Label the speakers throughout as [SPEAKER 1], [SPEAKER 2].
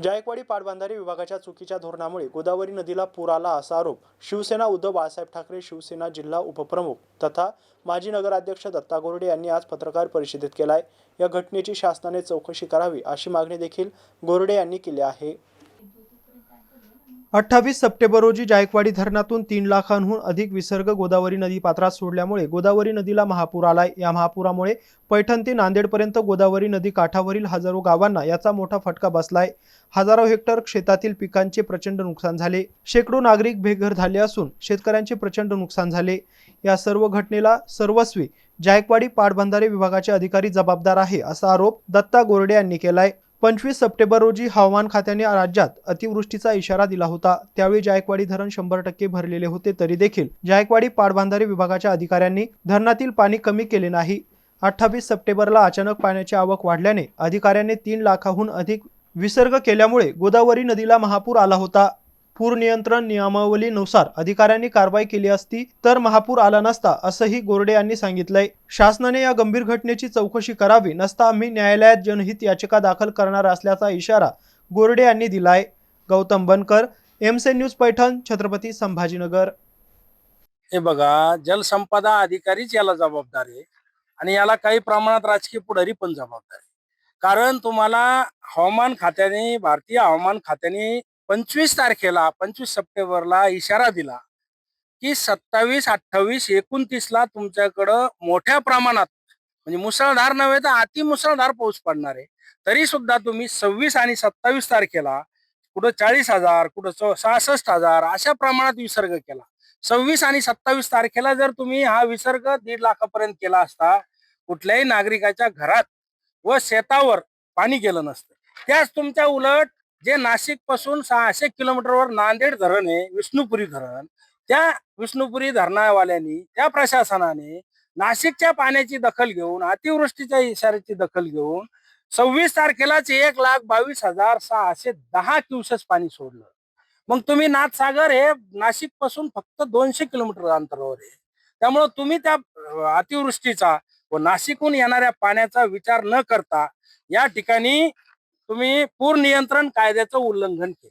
[SPEAKER 1] जायकवाडी पाटबंधारे विभागाच्या चुकीच्या धोरणामुळे गोदावरी नदीला पूर आला असा आरोप शिवसेना उद्धव बाळासाहेब ठाकरे शिवसेना जिल्हा उपप्रमुख तथा माजी नगराध्यक्ष दत्ता गोरडे यांनी आज पत्रकार परिषदेत आहे या घटनेची शासनाने चौकशी करावी अशी मागणी देखील गोरडे यांनी केली आहे. अठ्ठावीस सप्टेंबर रोजी जायकवाडी धरणातून तीन लाखांहून अधिक विसर्ग गोदावरी नदी पात्रात सोडल्यामुळे गोदावरी नदीला महापूर आलाय. या महापुरामुळे पैठण ते नांदेडपर्यंत गोदावरी नदी काठावरील हजारो गावांना याचा मोठा फटका बसलाय. हजारो हेक्टर शेतातील पिकांचे प्रचंड नुकसान झाले. शेकडो नागरिक बेघर झाले असून शेतकऱ्यांचे प्रचंड नुकसान झाले. या सर्व घटनेला सर्वस्वी जायकवाडी पाटबंधारे विभागाचे अधिकारी जबाबदार आहे असा आरोप दत्ता गोरडे यांनी केलाय. पंचवीस सप्टेंबर रोजी हवामान खात्याने राज्यात अतिवृष्टीचा इशारा दिला होता. त्यावेळी जायकवाडी धरण शंभर टक्के भरलेले होते तरी देखील जायकवाडी पाटबंधारे विभागाच्या अधिकाऱ्यांनी धरणातील पाणी कमी केले नाही. अठ्ठावीस सप्टेंबरला अचानक पाण्याची आवक वाढल्याने अधिकाऱ्यांनी तीन लाखाहून अधिक विसर्ग केल्यामुळे गोदावरी नदीला महापूर आला होता. पूर नियंत्रण नियमावलीनुसार अधिकाऱ्यांनी कारवाई केली असती तर महापूर आला नसता असंही गोरडे यांनी सांगितलंय. शासनाने या गंभीर घटनेची चौकशी करावी नसता आम्ही न्यायालयात जनहित याचिका दाखल करणार असल्याचा इशारा गोरडे यांनी दिलाय. गौतम बनकर एमसे न्यूज पैठण छत्रपती संभाजीनगर.
[SPEAKER 2] हे बघा जलसंपदा अधिकारीच याला जबाबदार आहे आणि याला काही प्रमाणात राजकीय पुढारी पण जबाबदार आहे. कारण तुम्हाला हवामान खात्याने भारतीय हवामान खात्याने पंचवीस तारखेला पंचवीस सप्टेंबरला इशारा दिला की सत्तावीस अठ्ठावीस एकोणतीसला तुमच्याकडं मोठ्या प्रमाणात म्हणजे मुसळधार नव्हे तर अति मुसळधार पाऊस पडणार आहे. तरी सुद्धा तुम्ही सव्वीस आणि सत्तावीस तारखेला कुठं चाळीस हजार कुठं सहासष्ट हजार अशा प्रमाणात विसर्ग केला. सव्वीस आणि सत्तावीस तारखेला जर तुम्ही हा विसर्ग दीड लाखापर्यंत केला असता कुठल्याही नागरिकाच्या घरात व शेतावर पाणी गेलं नसतं. त्याच तुमच्या उलट जे नाशिकपासून सहाशे किलोमीटरवर नांदेड धरण आहे विष्णुपुरी धरण त्या विष्णुपुरी धरणावाल्यांनी त्या प्रशासनाने नाशिकच्या पाण्याची दखल घेऊन अतिवृष्टीच्या इशाऱ्याची दखल घेऊन सव्वीस तारखेलाच एक लाख बावीस हजार सहाशे दहा क्युसेस पाणी सोडलं. मग तुम्ही नाथसागर हे नाशिकपासून फक्त दोनशे किलोमीटर अंतरावर आहे. त्यामुळं तुम्ही त्या अतिवृष्टीचा व नाशिकहून येणाऱ्या पाण्याचा विचार न करता या ठिकाणी तुम्ही पूर नियंत्रण कायद्याचं उल्लंघन केलं.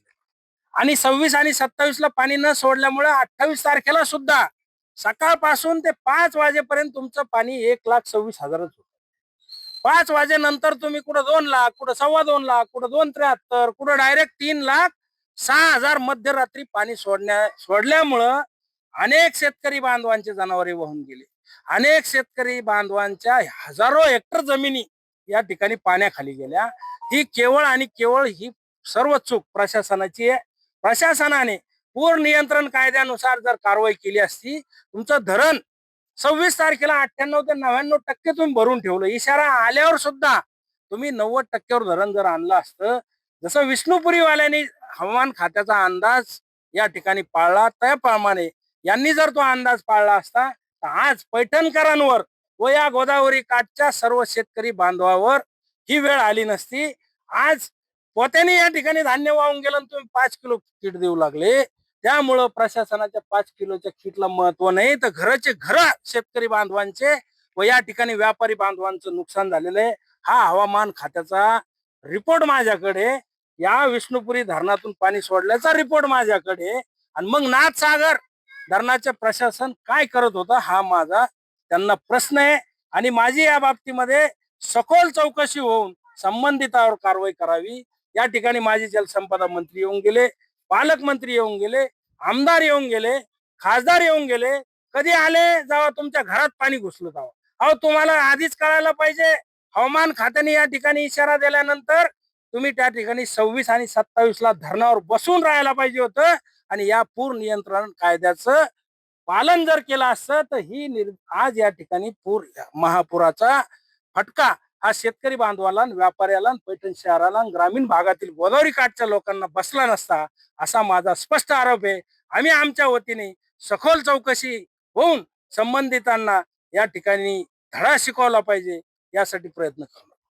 [SPEAKER 2] आणि सव्वीस आणि सत्तावीस ला पाणी न सोडल्यामुळे अठ्ठावीस तारखेला सुद्धा सकाळपासून ते पाच वाजेपर्यंत तुमचं पाणी एक लाख सव्वीस हजारच होतं. पाच वाजेनंतर तुम्ही कुठं दोन लाख कुठं सव्वा दोन लाख कुठं दोन त्र्याहत्तर कुठं डायरेक्ट तीन लाख सहा हजार मध्यरात्री पाणी सोडण्या सोडल्यामुळं अनेक शेतकरी बांधवांचे जनावरे वाहून गेले. अनेक शेतकरी बांधवांच्या हजारो हेक्टर जमिनी या ठिकाणी पाण्याखाली गेल्या. ही केवळ आणि केवळ ही सर्व चूक प्रशासनाची आहे. प्रशासनाने पूर नियंत्रण कायद्यानुसार जर कारवाई केली असती तुमचं धरण सव्वीस तारखेला अठ्ठ्याण्णव ते नव्याण्णव टक्के तुम्ही भरून ठेवलं. इशारा आल्यावर सुद्धा तुम्ही नव्वद टक्क्यावर धरण जर आणलं असतं जसं विष्णुपुरीवाल्यांनी हवामान खात्याचा अंदाज या ठिकाणी पाळला त्याप्रमाणे यांनी जर तो अंदाज पाळला असता तर आज पैठणकरांवर व या गोदावरी काठच्या सर्व शेतकरी बांधवावर ही वेळ आली नसती. आज पोत्याने या ठिकाणी धान्य वाहून गेलं आणि तुम्ही पाच किलो किट देऊ लागले. त्यामुळं प्रशासनाच्या पाच किलोच्या किटला महत्त्व नाही. तर घराचे घर शेतकरी बांधवांचे व या ठिकाणी व्यापारी बांधवांचं नुकसान झालेलं आहे. हा हवामान खात्याचा रिपोर्ट माझ्याकडे या विष्णुपुरी धरणातून पाणी सोडल्याचा रिपोर्ट माझ्याकडे आणि मग नाथसागर धरणाचे प्रशासन काय करत होतं हा माझा त्यांना प्रश्न आहे आणि माझी या बाबतीमध्ये सखोल चौकशी होऊन संबंधितावर कारवाई करावी. या ठिकाणी माझे जलसंपदा मंत्री येऊन गेले पालकमंत्री येऊन गेले आमदार येऊन गेले खासदार येऊन गेले. कधी आले? जावा तुमच्या घरात पाणी घुसलं जावं अहो तुम्हाला आधीच कळायला पाहिजे. हवामान खात्याने या ठिकाणी इशारा दिल्यानंतर तुम्ही त्या ठिकाणी सव्वीस आणि सत्तावीस ला धरणावर बसून राहायला पाहिजे होतं. आणि या पूर नियंत्रण कायद्याचं पालन जर केलं असतं तर ही निर् आज या ठिकाणी पूर महापुराचा फटका हा शेतकरी बांधवाला व्यापाऱ्याला पैठण शहराला ग्रामीण भागातील गोदावरी काठच्या लोकांना बसला नसता असा माझा स्पष्ट आरोप आहे. आम्ही आमच्या वतीने सखोल चौकशी होऊन संबंधितांना या ठिकाणी धडा शिकवला पाहिजे यासाठी प्रयत्न करू